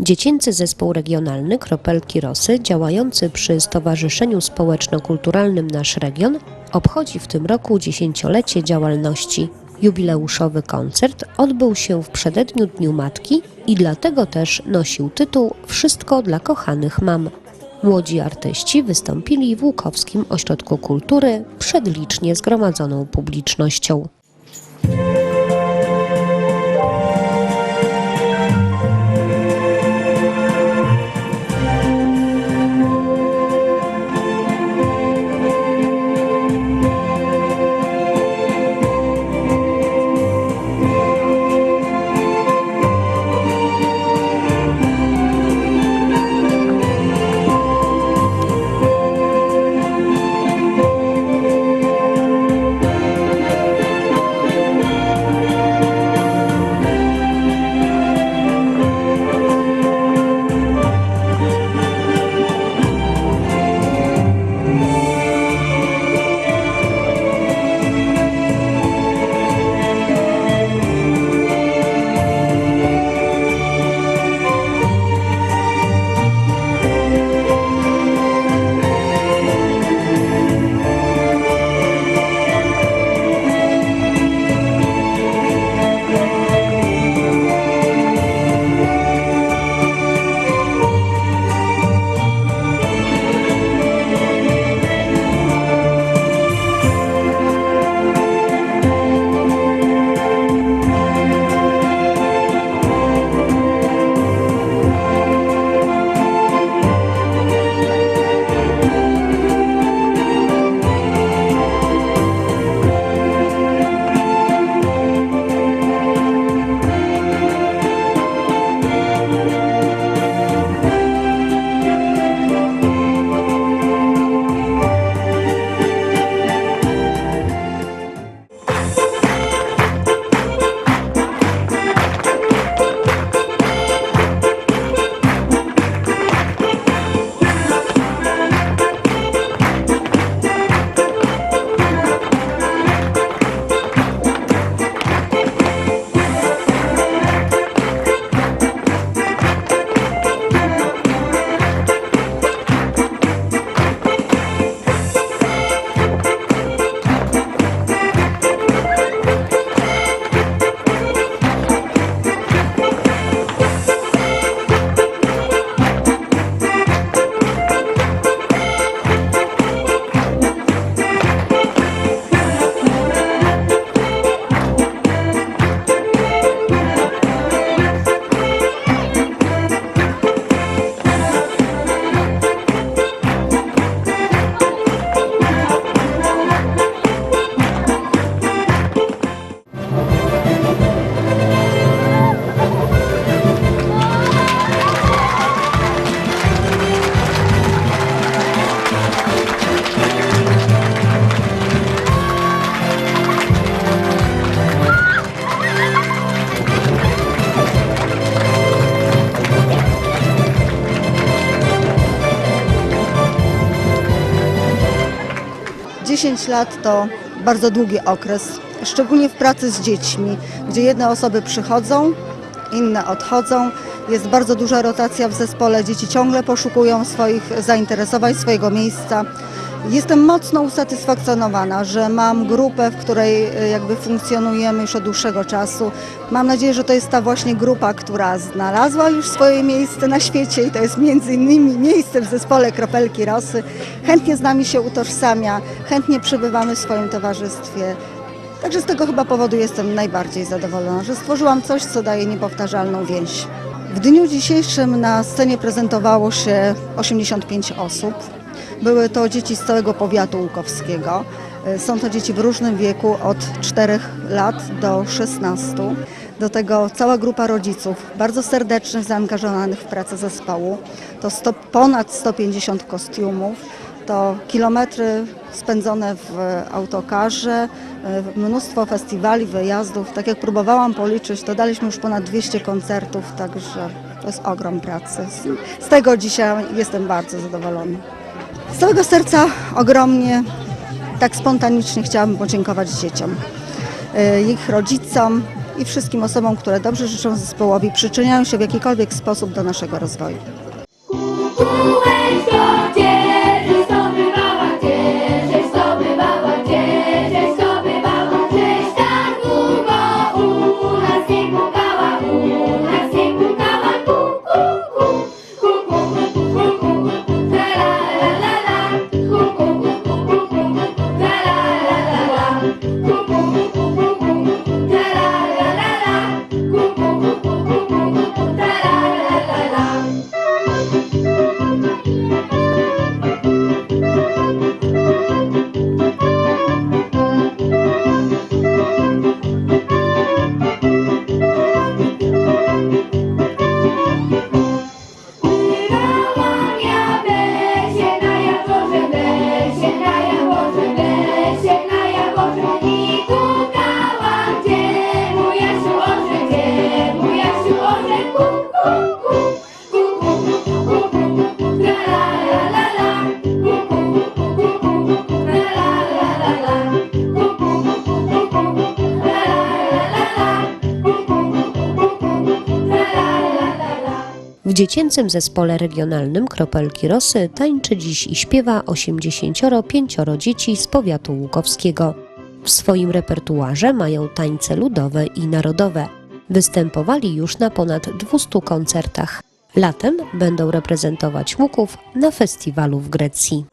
Dziecięcy Zespół Regionalny Kropelki Rosy, działający przy Stowarzyszeniu Społeczno-Kulturalnym Nasz Region, obchodzi w tym roku dziesięciolecie działalności. Jubileuszowy koncert odbył się w przededniu Dniu Matki i dlatego też nosił tytuł Wszystko dla kochanych mam. Młodzi artyści wystąpili w Łukowskim Ośrodku Kultury przed licznie zgromadzoną publicznością. Dziesięć lat to bardzo długi okres, szczególnie w pracy z dziećmi, gdzie jedne osoby przychodzą, inne odchodzą. Jest bardzo duża rotacja w zespole, dzieci ciągle poszukują swoich zainteresowań, swojego miejsca. Jestem mocno usatysfakcjonowana, że mam grupę, w której e, jakby funkcjonujemy już od dłuższego czasu. Mam nadzieję, że to jest ta właśnie grupa, która znalazła już swoje miejsce na świecie i to jest między innymi miejsce w zespole Kropelki Rosy. Chętnie z nami się utożsamia, chętnie przebywamy w swoim towarzystwie. Także z tego chyba powodu jestem najbardziej zadowolona, że stworzyłam coś, co daje niepowtarzalną więź. W dniu dzisiejszym na scenie prezentowało się 85 osób. Były to dzieci z całego powiatu łukowskiego. Y, Są to dzieci w różnym wieku, od 4 lat do 16. Do tego cała grupa rodziców, bardzo serdecznych, zaangażowanych w pracę zespołu. To sto, ponad 150 kostiumów, to kilometry spędzone w autokarze, y, mnóstwo festiwali, wyjazdów. Tak jak próbowałam policzyć, to daliśmy już ponad 200 koncertów, także to jest ogrom pracy. Z tego dzisiaj jestem bardzo zadowolona. Z całego serca ogromnie, tak spontanicznie chciałabym podziękować dzieciom, y, ich rodzicom i wszystkim osobom, które dobrze życzą zespołowi, przyczyniają się w jakikolwiek sposób do naszego rozwoju. dziecięcym zespole regionalnym Kropelki Rosy tańczy dziś i śpiewa 85 dzieci z powiatu łukowskiego. W swoim repertuarze mają tańce ludowe i narodowe. Występowali już na ponad 200 koncertach. Latem będą reprezentować Łuków na festiwalu w Grecji.